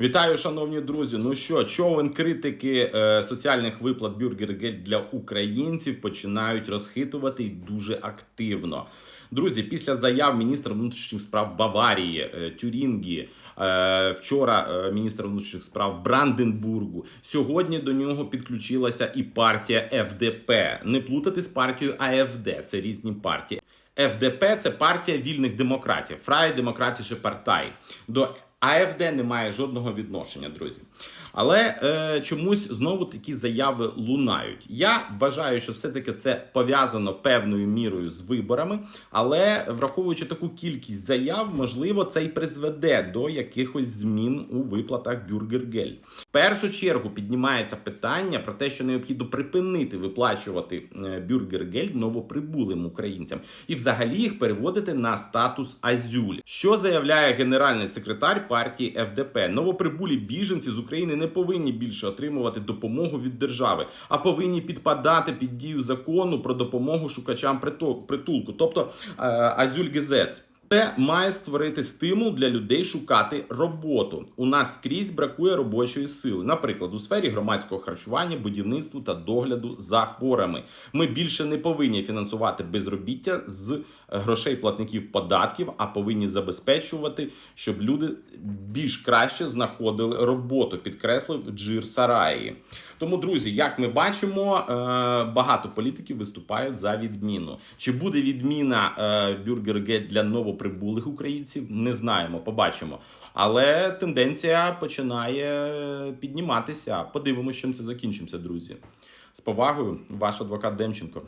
Вітаю, шановні друзі. Ну що, човен критики е, соціальних виплат Бюргергель для українців починають розхитувати і дуже активно. Друзі, після заяв міністра внутрішніх справ Баварії, е, Тюрінгі, е, вчора е, міністра внутрішніх справ Бранденбургу. Сьогодні до нього підключилася і партія ФДП. Не плутати з партією АФД. Це різні партії. ФДП це партія вільних демократів, Freie Demokratische Partei. До АФД немає жодного відношення, друзі. Але е, чомусь знову такі заяви лунають. Я вважаю, що все-таки це пов'язано певною мірою з виборами, але враховуючи таку кількість заяв, можливо, це й призведе до якихось змін у виплатах Бюргергель. В першу чергу піднімається питання про те, що необхідно припинити виплачувати е, Бюргергель новоприбулим українцям і взагалі їх переводити на статус Азюль. Що заявляє генеральний секретар партії ФДП? Новоприбулі біженці з України не повинні більше отримувати допомогу від держави, а повинні підпадати під дію закону про допомогу шукачам приту- притулку, тобто е, Азюль Гезец. Це має створити стимул для людей шукати роботу. У нас скрізь бракує робочої сили, наприклад, у сфері громадського харчування, будівництва та догляду за хворими. Ми більше не повинні фінансувати безробіття з грошей платників податків, а повинні забезпечувати, щоб люди більш краще знаходили роботу. Підкреслив Джир Сараї. Тому, друзі, як ми бачимо, е, багато політиків виступають за відміну. Чи буде відміна е, бюргергет для новоприбулих українців? Не знаємо, побачимо. Але тенденція починає підніматися. Подивимося, чим це закінчиться, друзі. З повагою, ваш адвокат Демченко.